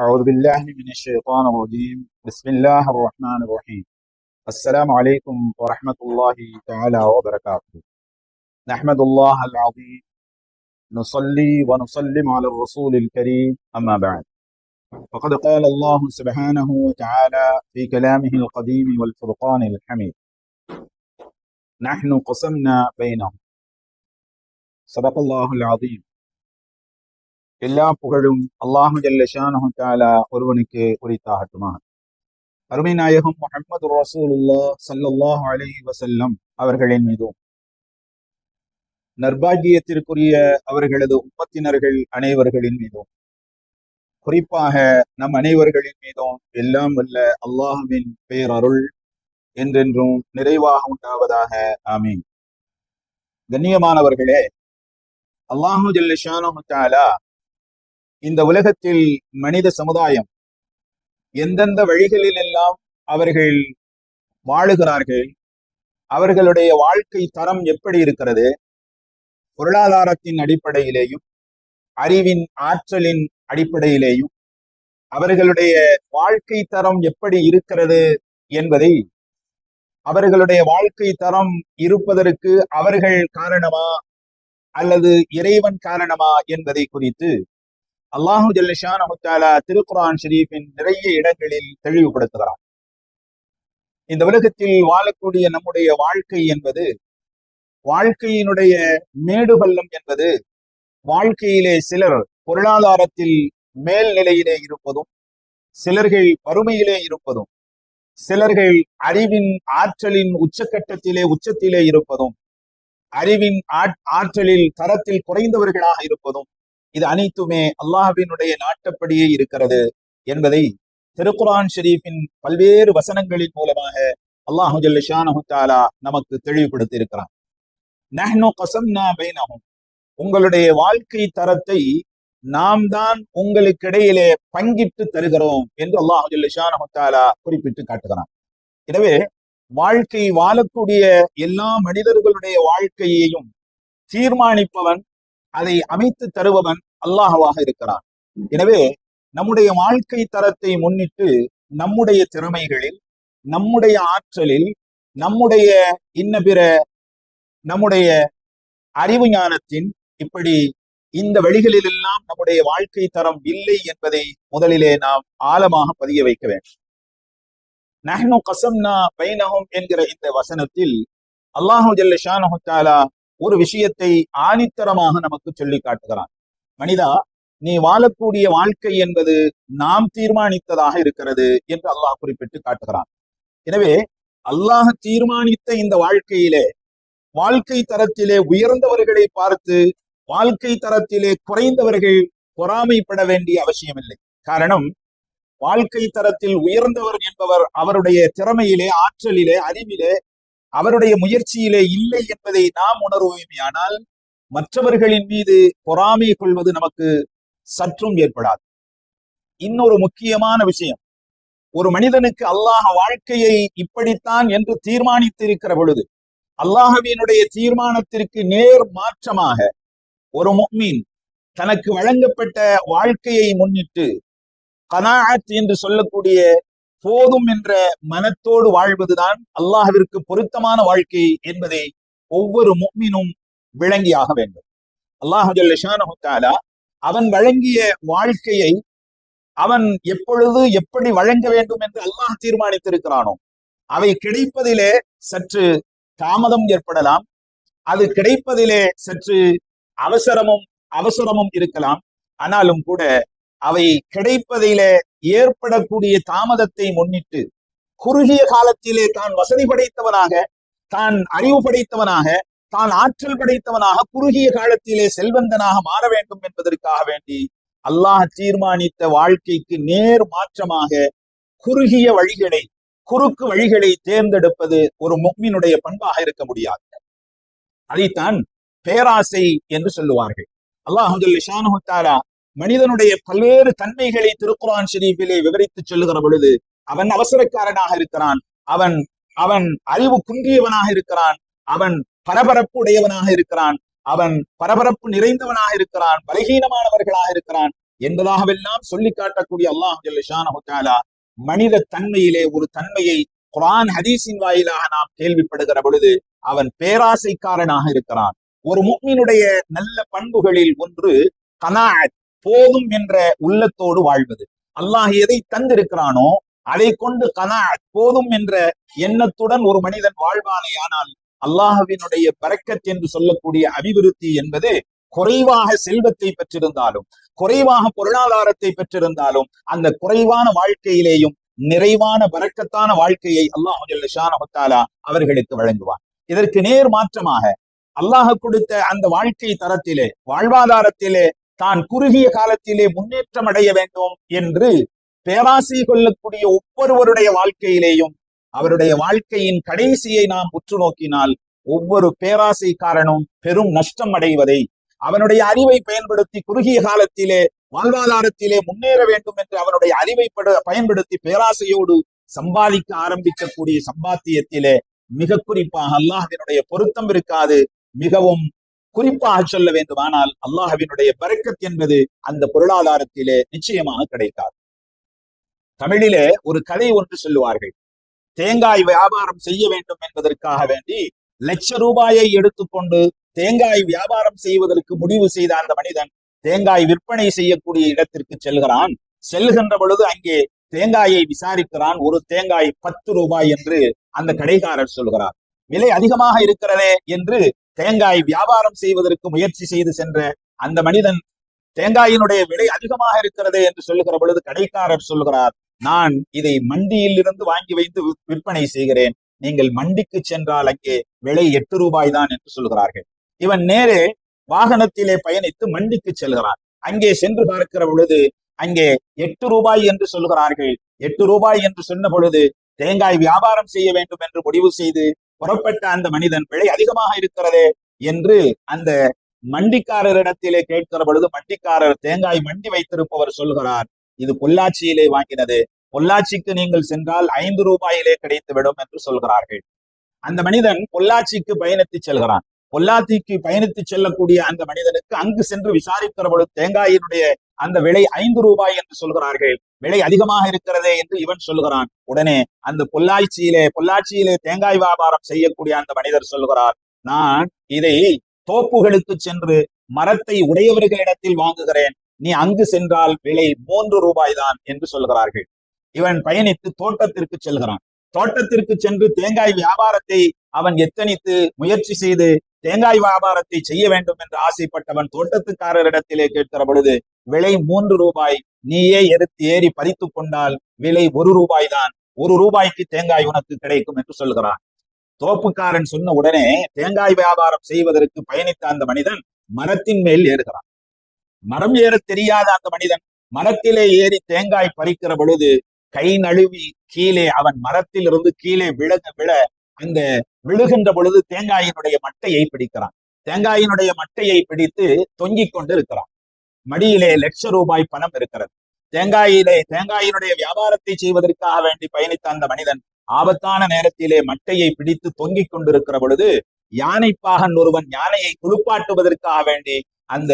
أعوذ بالله من الشيطان الرجيم. بسم الله الرحمن الرحيم. السلام عليكم ورحمة الله تعالى وبركاته. نحمد الله العظيم. نصلي ونسلم على الرسول الكريم. أما بعد. فقد قال الله سبحانه وتعالى في كلامه القديم والفرقان الحميد. نحن قسمنا بينهم. صدق الله العظيم. எல்லா புகழும் அல்லாஹு ஜல்லஷானு ஒருவனுக்கு உரித்தாகட்டுமா அருமை நாயகம் முகமது ரசூலுல்லா சல்லாஹ் அலி வசல்லம் அவர்களின் மீதும் நர்பாகியத்திற்குரிய அவர்களது உம்மத்தினர்கள் அனைவர்களின் மீதும் குறிப்பாக நம் அனைவர்களின் மீதும் எல்லாம் வல்ல அல்லாஹுவின் பேரருள் என்றென்றும் நிறைவாக உண்டாவதாக. ஆமீன். கண்ணியமானவர்களே அல்லாஹு ஜல்லஷானு தாலா இந்த உலகத்தில் மனித சமுதாயம் எந்தெந்த வழிகளில் எல்லாம் அவர்கள் வாழுகிறார்கள் அவர்களுடைய வாழ்க்கை தரம் எப்படி இருக்கிறது பொருளாதாரத்தின் அடிப்படையிலேயும் அறிவின் ஆற்றலின் அடிப்படையிலேயும் அவர்களுடைய வாழ்க்கை தரம் எப்படி இருக்கிறது என்பதை அவர்களுடைய வாழ்க்கை தரம் இருப்பதற்கு அவர்கள் காரணமா அல்லது இறைவன் காரணமா என்பதை குறித்து அல்லாஹு ஜல்லிஷான் அமுத்தாலா திருக்குரான் ஷெரீஃபின் நிறைய இடங்களில் தெளிவுபடுத்துகிறார் இந்த உலகத்தில் வாழக்கூடிய நம்முடைய வாழ்க்கை என்பது வாழ்க்கையினுடைய மேடு பள்ளம் என்பது வாழ்க்கையிலே சிலர் பொருளாதாரத்தில் மேல் நிலையிலே இருப்பதும் சிலர்கள் வறுமையிலே இருப்பதும் சிலர்கள் அறிவின் ஆற்றலின் உச்சக்கட்டத்திலே உச்சத்திலே இருப்பதும் அறிவின் ஆற்றலில் தரத்தில் குறைந்தவர்களாக இருப்பதும் இது அனைத்துமே அல்லாஹினுடைய நாட்டப்படியே இருக்கிறது என்பதை திருக்குரான் ஷெரீஃபின் பல்வேறு வசனங்களின் மூலமாக அல்லாஹு நமக்கு தெளிவுபடுத்தி இருக்கிறான் கசம்னா பைனஹும். உங்களுடைய வாழ்க்கை தரத்தை நாம் தான் உங்களுக்கு இடையிலே பங்கிட்டு தருகிறோம் என்று அல்லாஹு ஜல்லிஷானு குறிப்பிட்டு காட்டுகிறான். எனவே வாழ்க்கை வாழக்கூடிய எல்லா மனிதர்களுடைய வாழ்க்கையையும் தீர்மானிப்பவன் அதை அமைத்து தருபவன் அல்லாஹவாக இருக்கிறான். எனவே நம்முடைய வாழ்க்கை தரத்தை முன்னிட்டு நம்முடைய திறமைகளில் நம்முடைய ஆற்றலில் நம்முடைய இன்ன பிற நம்முடைய அறிவு ஞானத்தின் இப்படி இந்த வழிகளில் எல்லாம் நம்முடைய வாழ்க்கை தரம் இல்லை என்பதை முதலிலே நாம் ஆழமாக பதிய வைக்க வேண்டும். நஹ்னு கசம்னா பைனஹும் என்கிற இந்த வசனத்தில் அல்லாஹு ஜல்ல தாலா ஒரு விஷயத்தை ஆணித்தரமாக நமக்கு சொல்லி காட்டுகிறான். மனிதா நீ வாழக்கூடிய வாழ்க்கை என்பது நாம் தீர்மானித்ததாக இருக்கிறது என்று அல்லாஹ் குறிப்பிட்டு காட்டுகிறான். எனவே அல்லாஹ் தீர்மானித்த இந்த வாழ்க்கையிலே வாழ்க்கை தரத்திலே உயர்ந்தவர்களை பார்த்து வாழ்க்கை தரத்திலே குறைந்தவர்கள் பொறாமைப்பட வேண்டிய அவசியமில்லை. காரணம் வாழ்க்கை தரத்தில் உயர்ந்தவர் என்பவர் அவருடைய திறமையிலே ஆற்றலிலே அறிவிலே அவருடைய முயற்சியிலே இல்லை என்பதை நாம் உணர்வோமேயானால் மற்றவர்களின் மீது பொறாமை கொள்வது நமக்கு சற்றும் ஏற்படாது. இன்னொரு முக்கியமான விஷயம். ஒரு மனிதனுக்கு அல்லாஹ வாழ்க்கையை இப்படித்தான் என்று தீர்மானித்திருக்கிற பொழுது அல்லாஹவினுடைய தீர்மானத்திற்கு நேர் மாற்றமாக ஒரு முக்மீன் தனக்கு வழங்கப்பட்ட வாழ்க்கையை முன்னிட்டு கனாஅத் என்று சொல்லக்கூடிய போதும் என்ற மனத்தோடு வாழ்வதுதான் அல்லாஹவிற்கு பொருத்தமான வாழ்க்கை என்பதை ஒவ்வொரு முக்மினும் விளங்கியாக வேண்டும். அல்லாஹு அவன் வழங்கிய வாழ்க்கையை அவன் எப்பொழுது எப்படி வழங்க வேண்டும் என்று அல்லாஹ் தீர்மானித்திருக்கிறானோ அவை கிடைப்பதிலே சற்று தாமதம் ஏற்படலாம். அது கிடைப்பதிலே சற்று அவசரமும் அவசரமும் இருக்கலாம். ஆனாலும் கூட அவை கிடைப்பதிலே ஏற்படக்கூடிய தாமதத்தை முன்னிட்டு குறுகிய காலத்திலே தான் வசதி படைத்தவனாக தான் அறிவு படைத்தவனாக தான் ஆற்றல் படைத்தவனாக குறுகிய காலத்திலே செல்வந்தனாக மாற வேண்டும் என்பதற்காக வேண்டி அல்லாஹ் தீர்மானித்த வாழ்க்கைக்கு நேர் மாற்றமாக குறுகிய வழிகளை குறுக்கு வழிகளை தேர்ந்தெடுப்பது ஒரு முக்மினுடைய பண்பாக இருக்க முடியாது. அதைத்தான் பேராசை என்று சொல்லுவார்கள். அல்லாஹு மனிதனுடைய பல்வேறு தன்மைகளை திருக்குரான் ஷெரீஃபிலே விவரித்து சொல்லுகிற பொழுது அவன் அவசரக்காரனாக இருக்கிறான் அவன் அவன் அறிவு குன்றியவனாக இருக்கிறான் அவன் பரபரப்பு உடையவனாக இருக்கிறான். அவன் பரபரப்பு நிறைந்தவனாக இருக்கிறான். பலகீனமானவர்களாக இருக்கிறான் என்பதாகவெல்லாம் சொல்லி காட்டக்கூடிய அல்லாஹ் மனித தன்மையிலே ஒரு தன்மையை குரான் ஹதீஸின் வாயிலாக நாம் கேள்விப்படுகிற பொழுது அவன் பேராசைக்காரனாக இருக்கிறான். ஒரு முக்மினுடைய நல்ல பண்புகளில் ஒன்று கனாஅத் போதும் என்ற உள்ளத்தோடு வாழ்வது. அல்லாஹ் எதை தந்திருக்கிறானோ அதை கொண்டு கனாஅத் போதும் என்ற எண்ணத்துடன் ஒரு மனிதன் வாழ்வானே ஆனால் அல்லாஹவினுடைய பறக்கத் என்று சொல்லக்கூடிய அபிவிருத்தி என்பது குறைவாக செல்வத்தை பெற்றிருந்தாலும் குறைவாக பொருளாதாரத்தை பெற்றிருந்தாலும் அந்த குறைவான வாழ்க்கையிலேயும் நிறைவான பரக்கத்தான வாழ்க்கையை அல்லாஹ் அவர்களுக்கு வழங்குவான். இதற்கு நேர் மாற்றமாக அல்லாஹ் கொடுத்த அந்த வாழ்க்கை தரத்திலே வாழ்வாதாரத்திலே தான் குறுகிய காலத்திலே முன்னேற்றம் அடைய வேண்டும் என்று பேராசை கொள்ளக்கூடிய ஒவ்வொருவருடைய வாழ்க்கையிலேயும் அவருடைய வாழ்க்கையின் கடைசியை நாம் உற்று நோக்கினால் ஒவ்வொரு பேராசைக்காரனும் பெரும் நஷ்டம் அடைவதை அவனுடைய அறிவை பயன்படுத்தி குறுகிய காலத்திலே வாழ்வாதாரத்திலே முன்னேற வேண்டும் என்று அவனுடைய அறிவை பயன்படுத்தி பேராசையோடு சம்பாதிக்க ஆரம்பிக்கக்கூடிய சம்பாத்தியத்திலே மிக குறிப்பாக அல்லாஹ்வினுடைய பொருத்தம் இருக்காது. மிகவும் குறிப்பாக சொல்ல வேண்டுமானால் அல்லாஹவினுடைய பரக்கத் என்பது அந்த பொருளாதாரத்திலே நிச்சயமாக கிடைக்காது. தமிழிலே ஒரு கதை ஒன்று சொல்லுவார்கள். தேங்காய் வியாபாரம் செய்ய வேண்டும் என்பதற்காக வேண்டி லட்ச ரூபாயை எடுத்துக்கொண்டு தேங்காய் வியாபாரம் செய்வதற்கு முடிவு செய்த அந்த மனிதன் தேங்காய் விற்பனை செய்யக்கூடிய இடத்திற்கு செல்கிறான். செல்கின்ற பொழுது அங்கே தேங்காயை விசாரிக்கிறான். ஒரு தேங்காய் பத்து ரூபாய் என்று அந்த கடைக்காரர் சொல்கிறார். விலை அதிகமாக இருக்கிறதே என்று தேங்காய் வியாபாரம் செய்வதற்கு முயற்சி செய்து சென்ற அந்த மனிதன் தேங்காயினுடைய விலை அதிகமாக இருக்கிறதே என்று சொல்லுகிற பொழுது கடைக்காரர் சொல்கிறார். நான் இதை மண்டியில் இருந்து வாங்கி வைத்து விற்பனை செய்கிறேன். நீங்கள் மண்டிக்கு சென்றால் அங்கே விலை எட்டு ரூபாய் தான் என்று சொல்கிறார்கள். இவன் நேரே வாகனத்திலே பயணித்து மண்டிக்கு செல்கிறான். அங்கே சென்று பார்க்கிற பொழுது அங்கே எட்டு ரூபாய் என்று சொல்கிறார்கள். எட்டு ரூபாய் என்று சொன்ன பொழுது தேங்காய் வியாபாரம் செய்ய வேண்டும் என்று முடிவு செய்து புறப்பட்ட அந்த மனிதன் விலை அதிகமாக இருக்கிறதே என்று அந்த மண்டிக்காரரிடத்திலே கேட்கிற பொழுது மண்டிக்காரர் தேங்காய் மண்டி வைத்திருப்பவர் சொல்கிறார். இது பொள்ளாச்சியிலே வாங்கினது. பொள்ளாச்சிக்கு நீங்கள் சென்றால் ஐந்து ரூபாயிலே கிடைத்துவிடும் என்று சொல்கிறார்கள். அந்த மனிதன் பொள்ளாச்சிக்கு பயணித்து செல்கிறான். பொள்ளாச்சிக்கு பயணித்து செல்லக்கூடிய அந்த மனிதனுக்கு அங்கு சென்று விசாரிக்கிற பொழுது தேங்காயினுடைய அந்த விலை ஐந்து ரூபாய் என்று சொல்கிறார்கள். விலை அதிகமாக இருக்கிறதே என்று இவன் சொல்கிறான். உடனே அந்த பொள்ளாச்சியிலே பொள்ளாச்சியிலே தேங்காய் வியாபாரம் செய்யக்கூடிய அந்த மனிதர் சொல்கிறார் நான் இதை தோப்புகளுக்கு சென்று மரத்தை உடையவர்களிடத்தில் வாங்குகிறேன். நீ அங்கு சென்றால் விலை மூன்று ரூபாய் தான் என்று சொல்கிறார்கள். இவன் பயணித்து தோட்டத்திற்கு செல்கிறான். தோட்டத்திற்கு சென்று தேங்காய் வியாபாரத்தை அவன் எத்தனித்து முயற்சி செய்து தேங்காய் வியாபாரத்தை செய்ய வேண்டும் என்று ஆசைப்பட்டவன் தோட்டத்துக்காரரிடத்திலே கேட்கிற பொழுது விலை மூன்று ரூபாய். நீயே எடுத்து ஏறி பறித்துக் கொண்டால் விலை ஒரு ரூபாய் தான் ஒரு ரூபாய்க்கு தேங்காய் உனக்கு கிடைக்கும் என்று சொல்கிறான். தோப்புக்காரன் சொன்ன உடனே தேங்காய் வியாபாரம் செய்வதற்கு பயணித்த அந்த மனிதன் மரத்தின் மேல் ஏறுகிறான். மரம் ஏற தெரியாத அந்த மனிதன் மரத்திலே ஏறி தேங்காய் பறிக்கிற பொழுது கை நழுவி கீழே அவன் மரத்திலிருந்து கீழே விழுக விழ அந்த விழுகின்ற பொழுது தேங்காயினுடைய மட்டையை பிடிக்கிறான். தேங்காயினுடைய மட்டையை பிடித்து தொங்கிக் கொண்டு இருக்கிறான் மடியிலே லட்ச ரூபாய் பணம் இருக்கிறது. தேங்காயிலே தேங்காயினுடைய வியாபாரத்தை செய்வதற்காக வேண்டி பயணித்த அந்த மனிதன் ஆபத்தான நேரத்திலே மட்டையை பிடித்து தொங்கிக் கொண்டிருக்கிற பொழுது யானைப்பாகன் ஒருவன் யானையை குளிப்பாட்டுவதற்காக வேண்டி அந்த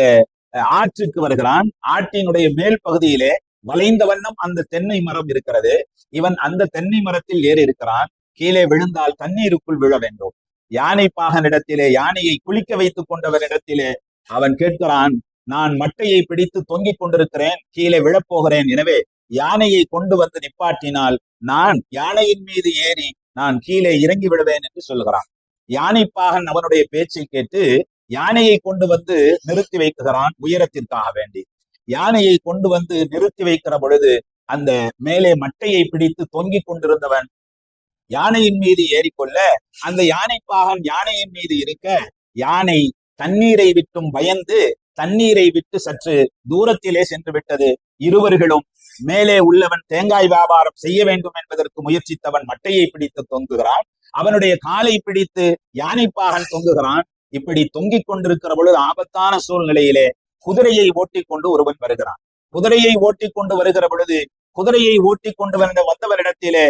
ஆற்றுக்கு வருகிறான். ஆற்றினுடைய மேல் பகுதியிலே வளைந்த வண்ணம் அந்த தென்னை மரம் இருக்கிறது. இவன் அந்த தென்னை மரத்தில் ஏறி இருக்கிறான் கீழே விழுந்தால் தண்ணீருக்குள் விழ வேண்டும். யானை பாகனிடத்திலே யானையை குளிக்க வைத்துக் கொண்டவனிடத்திலே அவன் கேட்கிறான் நான் மட்டையை பிடித்து தொங்கிக் கொண்டிருக்கிறேன் கீழே விழப்போகிறேன் எனவே யானையை கொண்டு வந்து நிப்பாட்டினால் நான் யானையின் மீது ஏறி நான் கீழே இறங்கி விடுவேன் என்று சொல்கிறான் யானைப்பாகன் அவனுடைய பேச்சை கேட்டு யானையை கொண்டு வந்து நிறுத்தி வைக்குகிறான் உயரத்திற்காக வேண்டி. யானையை கொண்டு வந்து நிறுத்தி வைக்கிற பொழுது அந்த மேலே மட்டையை பிடித்து தொங்கிக் கொண்டிருந்தவன் யானையின் மீது ஏறிக்கொள்ள அந்த யானைப்பாகன் யானையின் மீது இருக்க யானை தண்ணீரை விட்டும் பயந்து தண்ணீரை விட்டு சற்று தூரத்திலே சென்று விட்டது. இருவர்களும் மேலே உள்ளவன் தேங்காய் வியாபாரம் செய்ய வேண்டும் என்பதற்கு முயற்சித்தவன் மட்டையை பிடித்து தொங்குகிறான். அவனுடைய காலை பிடித்து யானைப்பாகன் தொங்குகிறான். இப்படி தொங்கிக் கொண்டிருக்கிற பொழுது ஆபத்தான சூழ்நிலையிலே குதிரையை ஓட்டிக் கொண்டு ஒருவன் வருகிறான். குதிரையை ஓட்டிக் கொண்டு வருகிற பொழுது குதிரையை ஓட்டிக் கொண்டு வந்த வந்தவரிடத்திலே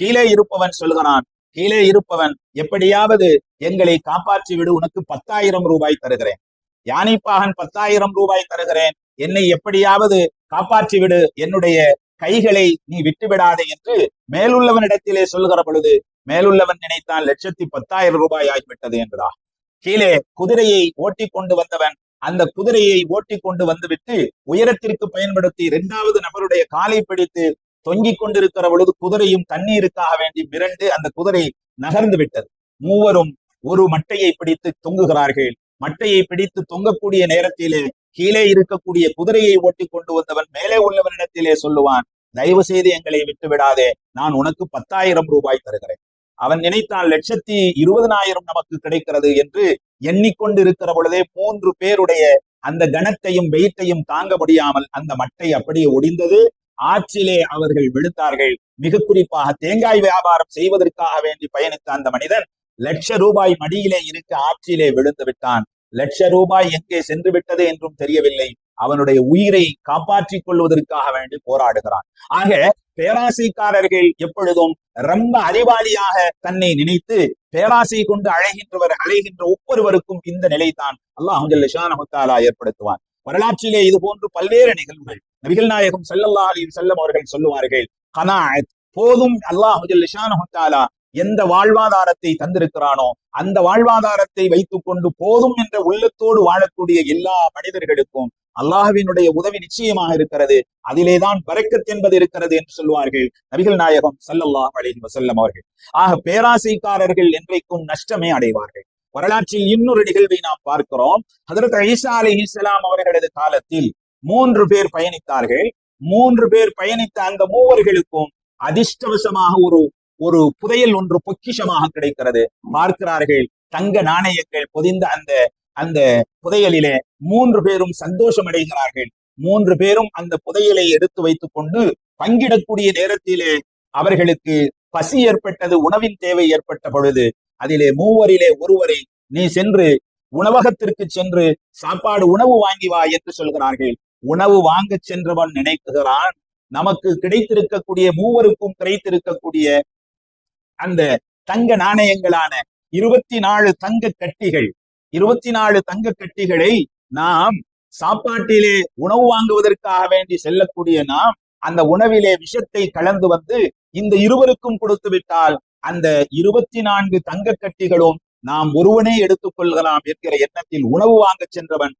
கீழே இருப்பவன் சொல்கிறான் கீழே இருப்பவன் எப்படியாவது எங்களை காப்பாற்றி விடு உனக்கு பத்தாயிரம் ரூபாய் தருகிறேன். யானைப்பாகன் பத்தாயிரம் ரூபாய் தருகிறேன். என்னை எப்படியாவது காப்பாற்றி விடு என்னுடைய கைகளை நீ விட்டு விடாதே என்று மேலுள்ளவனிடத்திலே சொல்லுகிற பொழுது மேலுள்ளவன் நினைத்தான் லட்சத்தி பத்தாயிரம் ரூபாய் ஆகிவிட்டது என்றார் கீழே குதிரையை ஓட்டி கொண்டு வந்தவன். அந்த குதிரையை ஓட்டி கொண்டு வந்துவிட்டு உயரத்திற்கு பயன்படுத்தி இரண்டாவது நபருடைய காலை பிடித்து தொங்கிக் கொண்டிருக்கிற பொழுது குதிரையும் தண்ணீருக்காக வேண்டி மிரண்டு அந்த குதிரை நகர்ந்து விட்டது. மூவரும் ஒரு மட்டையை பிடித்து தொங்குகிறார்கள். மட்டையை பிடித்து தொங்கக்கூடிய நேரத்திலே கீழே இருக்கக்கூடிய குதிரையை ஓட்டி கொண்டு வந்தவன் மேலே உள்ளவனிடத்திலே சொல்லுவான் தயவு செய்து எங்களை விட்டு விடாதே நான் உனக்கு பத்தாயிரம் ரூபாய் தருகிறேன். அவன் நினைத்தான் லட்சத்தி இருபதனாயிரம் நமக்கு கிடைக்கிறது என்று எண்ணிக்கொண்டு இருக்கிற பொழுதே மூன்று பேருடைய அந்த கனத்தையும் வெயிட்டையும் தாங்க முடியாமல் அந்த மட்டை அப்படியே ஒடிந்தது. ஆற்றிலே அவர்கள் விழுந்தார்கள். மிக குறிப்பாக தேங்காய் வியாபாரம் செய்வதற்காக வேண்டி பயணித்த அந்த மனிதன் லட்ச ரூபாய் மடியிலே இருக்க ஆற்றிலே விழுந்து விட்டான். லட்ச ரூபாய் எங்கே சென்று விட்டது என்றும் தெரியவில்லை. அவனுடைய உயிரை காப்பாற்றிக் கொள்வதற்காக வேண்டி போராடுகிறான். ஆக பேராசைக்காரர்கள் எப்பொழுதும் ரொம்ப அறிவாளியாக தன்னை நினைத்து பேராசை கொண்டு அழைகின்றவர் அழைகின்ற ஒவ்வொருவருக்கும் இந்த நிலைதான் அல்லாஹ் ஏற்படுத்துவான். வரலாற்றிலே இது போன்று பல்வேறு நிகழ்வுகள். நபிகள் நாயகம் செல்லல்லா அலி செல்லம் அவர்கள் சொல்லுவார்கள் கனாத் போதும் அல்லாஹு எந்த வாழ்வாதாரத்தை தந்திருக்கிறானோ அந்த வாழ்வாதாரத்தை வைத்துக் கொண்டு போதும் என்ற உள்ளத்தோடு வாழக்கூடிய எல்லா மனிதர்களுக்கும் அல்லாஹுவினுடைய உதவி நிச்சயமாக இருக்கிறது. அதிலேதான் பறக்கத் என்பது இருக்கிறது என்று சொல்வார்கள் நபிகள் நாயகம் சல்லல்லா அலிஹி வசல்லம் அவர்கள். ஆக பேராசைக்காரர்கள் என்றைக்கும் நஷ்டமே அடைவார்கள். வரலாற்றில் இன்னொரு நிகழ்வை நாம் பார்க்கிறோம். அதற்கு ஐசா அலி இஸ்லாம் அவர்களது காலத்தில் மூன்று பேர் பயணித்தார்கள். மூன்று பேர் பயணித்த அந்த மூவர்களுக்கும் அதிர்ஷ்டவசமாக ஒரு ஒரு புதையல் ஒன்று பொக்கிஷமாக கிடைக்கிறது. பார்க்கிறார்கள் தங்க நாணயங்கள் பொதிந்த அந்த அந்த புதையலிலே மூன்று பேரும் சந்தோஷம் அடைகிறார்கள் மூன்று பேரும் அந்த புதையலை எடுத்து வைத்துக் கொண்டு பங்கிடக்கூடிய நேரத்திலே அவர்களுக்கு பசி ஏற்பட்டது உணவின் தேவை ஏற்பட்ட பொழுது அதிலே மூவரிலே ஒருவரை நீ சென்று உணவகத்திற்கு சென்று சாப்பாடு உணவு வாங்கி வா என்று சொல்கிறார்கள். உணவு வாங்க சென்றவன் நினைக்குகிறான். நமக்கு கிடைத்திருக்கக்கூடிய மூவருக்கும் கிடைத்திருக்கக்கூடிய அந்த தங்க நாணயங்களான இருபத்தி நாலு தங்க கட்டிகள் இருபத்தி நாலு தங்க கட்டிகளை நாம் சாப்பாட்டிலே உணவு வாங்குவதற்காக வேண்டி செல்லக்கூடிய நாம் அந்த உணவிலே விஷத்தை கலந்து வந்து இந்த இருவருக்கும் கொடுத்து விட்டால் அந்த இருபத்தி நான்கு தங்க கட்டிகளும் நாம் ஒருவனே எடுத்துக் கொள்ளலாம் என்கிற எண்ணத்தில் உணவு வாங்க சென்றவன்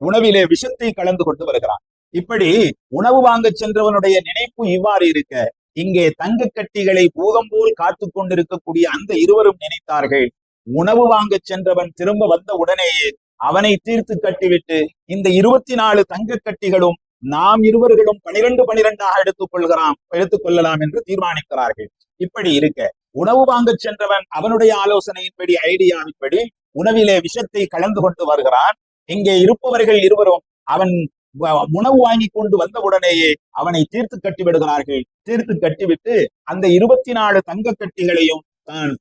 உணவிலே விஷத்தை கலந்து கொண்டு வருகிறான். இப்படி உணவு வாங்க சென்றவனுடைய நினைப்பு இவ்வாறு இருக்க இங்கே தங்க கட்டிகளை பூதம் போல் காத்து கொண்டிருக்கக்கூடிய அந்த இருவரும் நினைத்தார்கள் உணவு வாங்க சென்றவன் திரும்ப வந்த உடனேயே அவனை தீர்த்து கட்டிவிட்டு இந்த இருபத்தி நாலு தங்க கட்டிகளும் நாம் இருவர்களும் பனிரெண்டு பனிரெண்டாக எடுத்துக் கொள்கிறான் எடுத்துக் கொள்ளலாம் என்று தீர்மானிக்கிறார்கள். இப்படி இருக்க உணவு வாங்க சென்றவன் அவனுடைய ஆலோசனையின்படி ஐடியாவின்படி உணவிலே விஷத்தை கலந்து கொண்டு வருகிறான். இங்கே இருப்பவர்கள் இருவரும் அவன் உணவு வாங்கி கொண்டு வந்த உடனேயே அவனை தீர்த்து கட்டி விடுகிறார்கள் தீர்த்து கட்டிவிட்டு அந்த இருபத்தி நாலு தங்க கட்டிகளையும்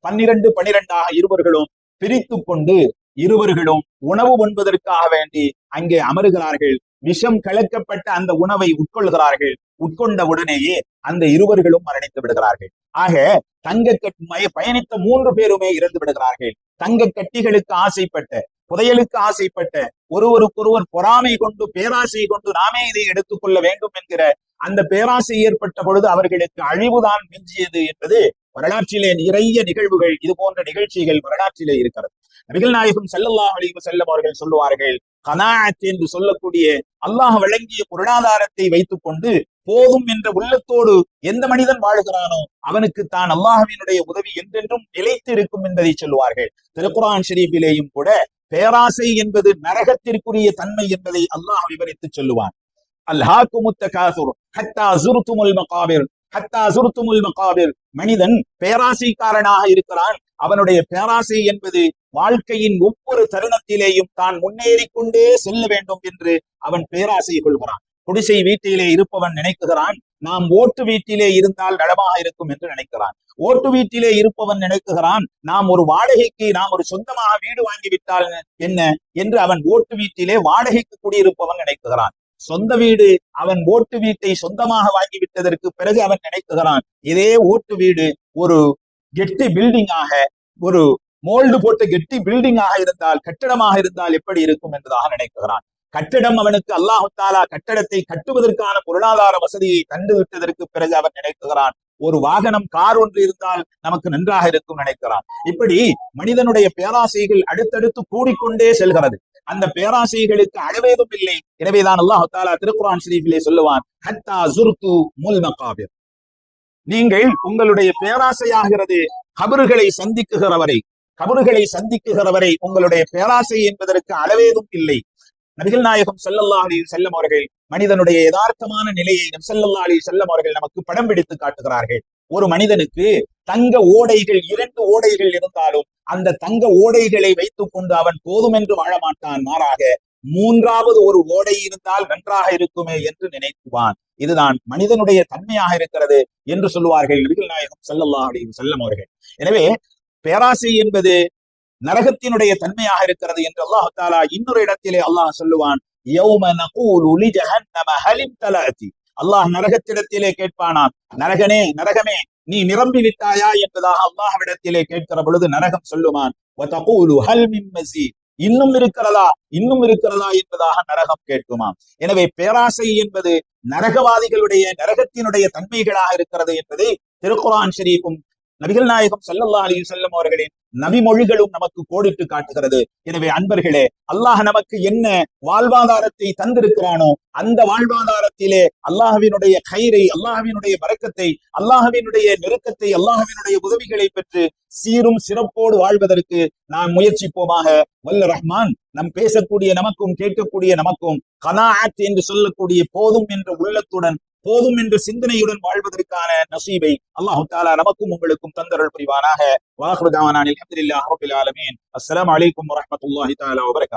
பன்னிரண்டு பனிரெண்டாக இருவர்களும் பிரித்து கொண்டு இருவர்களும் உணவு உண்பதற்காக வேண்டி அங்கே அமருகிறார்கள். விஷம் கலக்கப்பட்ட அந்த உணவை உட்கொள்கிறார்கள். உட்கொண்ட உடனேயே அந்த இருவர்களும் மரணித்து விடுகிறார்கள். ஆக தங்க கட்டி பயணித்த மூன்று பேருமே இறந்து விடுகிறார்கள். தங்க கட்டிகளுக்கு ஆசைப்பட்ட புதையலுக்கு ஆசைப்பட்ட ஒருவருக்கொருவர் பொறாமை கொண்டு பேராசை கொண்டு நாமே இதை எடுத்துக்கொள்ள வேண்டும் என்கிற அந்த பேராசை ஏற்பட்ட பொழுது அவர்களுக்கு அழிவுதான் மிஞ்சியது என்பது வரலாற்றிலே நிறைய நிகழ்வுகள் இது போன்ற நிகழ்ச்சிகள் வரலாற்றிலே இருக்கிறது. நபிகள் நாயகம் செல்லல்லா அழிவு செல்லும் அவர்கள் சொல்லுவார்கள் கனாத் என்று சொல்லக்கூடிய அல்லாஹ் வழங்கிய பொருளாதாரத்தை வைத்துக் கொண்டு போதும் என்ற உள்ளத்தோடு எந்த மனிதன் வாழ்கிறானோ அவனுக்கு தான் அல்லாஹவினுடைய உதவி என்றென்றும் நிலைத்து இருக்கும் என்பதை சொல்லுவார்கள். திருக்குரான் ஷெரீஃபிலேயும் கூட பேராசை என்பது நரகத்திற்குரிய தன்மை என்பதை அல்லாஹ் விவரித்து சொல்லுவான். அல்ஹாக்குமுத்த காசுர் ஹத்தா சுருத்துமுல் மகாபிர் ஹத்தா சுருத்துமுல் மகாபிர். மனிதன் பேராசைக்காரனாக இருக்கிறான். அவனுடைய பேராசை என்பது வாழ்க்கையின் ஒவ்வொரு தருணத்திலேயும் தான் முன்னேறி கொண்டே செல்ல வேண்டும் என்று அவன் பேராசை கொள்கிறான். குடிசை வீட்டிலே இருப்பவன் நினைக்குகிறான். நாம் ஓட்டு வீட்டிலே இருந்தால் நலமாக இருக்கும் என்று நினைக்கிறான். ஓட்டு வீட்டிலே இருப்பவன் நினைக்குகிறான். நாம் ஒரு வாடகைக்கு நாம் ஒரு சொந்தமாக வீடு வாங்கிவிட்டால் என்ன? என்று அவன் ஓட்டு வீட்டிலே வாடகைக்கு குடியிருப்பவன் நினைக்குகிறான். சொந்த வீடு அவன் ஓட்டு வீட்டை சொந்தமாக வாங்கிவிட்டதற்கு பிறகு அவன் நினைக்குகிறான் இதே ஓட்டு வீடு ஒரு கெட்டு பில்டிங்காக ஒரு மோல்டு போட்ட கெட்டி பில்டிங்காக இருந்தால் கட்டிடமாக இருந்தால் எப்படி இருக்கும் என்பதாக நினைக்கிறான். கட்டிடம் அவனுக்கு அல்லாஹு தாலா கட்டடத்தை கட்டுவதற்கான பொருளாதார வசதியை தந்து விட்டதற்கு பிறகு அவன் நினைக்கிறான். ஒரு வாகனம் கார் ஒன்று இருந்தால் நமக்கு நன்றாக இருக்கும் நினைக்கிறான். இப்படி மனிதனுடைய பேராசைகள் அடுத்தடுத்து கூடிக்கொண்டே செல்கிறது. அந்த பேராசைகளுக்கு அளவேதும் இல்லை. எனவேதான் அல்லாஹு தாலா திருக்குரான் ஷரீஃபிலே சொல்லுவான் ஹத்தா முல் மகாபிர். நீங்கள் உங்களுடைய பேராசையாகிறது கபறுகளை சந்திக்குகிறவரை கபறுகளை சந்திக்குகிறவரை உங்களுடைய பேராசை என்பதற்கு அளவேதும் இல்லை. நபிகள் நாயகம் ஸல்லல்லாஹு அலி செல்லம் அவர்கள் மனிதனுடைய யதார்த்தமான நிலையை நம் ஸல்லல்லாஹு அலி செல்லம் அவர்கள் நமக்கு படம் பிடித்து காட்டுகிறார்கள். ஒரு மனிதனுக்கு தங்க ஓடைகள் இரண்டு ஓடைகள் இருந்தாலும் அந்த தங்க ஓடைகளை வைத்துக் கொண்டு அவன் போதும் என்று வாழ மாட்டான் மாறாக மூன்றாவது ஒரு ஓடை இருந்தால் நன்றாக இருக்குமே என்று நினைக்குவான் இதுதான் மனிதனுடைய தன்மையாக இருக்கிறது என்று சொல்லுவார்கள் நபிகள் நாயகம் ஸல்லல்லாஹு அலைஹி செல்லம் அவர்கள். எனவே பேராசை என்பது நரகத்தினுடைய தன்மையாக இருக்கிறது என்று அல்லாஹ் தாலா இன்னொரு இடத்திலே அல்லாஹ் சொல்லுவான் அல்லாஹ் நரகத்திடத்திலே கேட்பானாம் நரகனே நரகமே நீ நிரம்பி விட்டாயா என்பதாக அல்லாஹ்விடத்திலே கேட்கிற பொழுது நரகம் சொல்லுமான். இன்னும் இருக்கிறதா? இன்னும் இருக்கிறதா என்பதாக நரகம் கேட்குமாம். எனவே பேராசை என்பது நரகவாதிகளுடைய நரகத்தினுடைய தன்மைகளாக இருக்கிறது என்பதை திருக்குரான் ஷரீஃபும் நபிகள் நாயகம் சல்லல்லா அலி செல்லும் அவர்களின் நபிமொழிகளும் நமக்கு கோடிட்டு காட்டுகிறது. எனவே அன்பர்களே அல்லாஹ் நமக்கு என்ன வாழ்வாதாரத்தை தந்திருக்கிறானோ அந்த வாழ்வாதாரத்திலே அல்லாஹவினுடைய கயிறை அல்லாஹவினுடைய வரக்கத்தை அல்லாஹவினுடைய நெருக்கத்தை அல்லாஹவினுடைய உதவிகளை பெற்று சீரும் சிறப்போடு வாழ்வதற்கு நாம் முயற்சிப்போமாக. வல்ல ரஹ்மான் நம் பேசக்கூடிய நமக்கும் கேட்கக்கூடிய நமக்கும் கனாஅத் என்று சொல்லக்கூடிய போதும் என்ற உள்ளத்துடன் போதும் என்ற சிந்தனையுடன் வாழ்வதற்கான நசீபை அல்லாஹு தாலா நமக்கும் உங்களுக்கும் தந்தருள் புரிவானாக. வாஹ்ருதாவானில் தாவானான் அல்ஹம்துலில்லாஹி ஆலமீன். அஸ்லாம் வலைக்கம் வரமத்துல்லாஹி தாலா வபரகாத்துஹு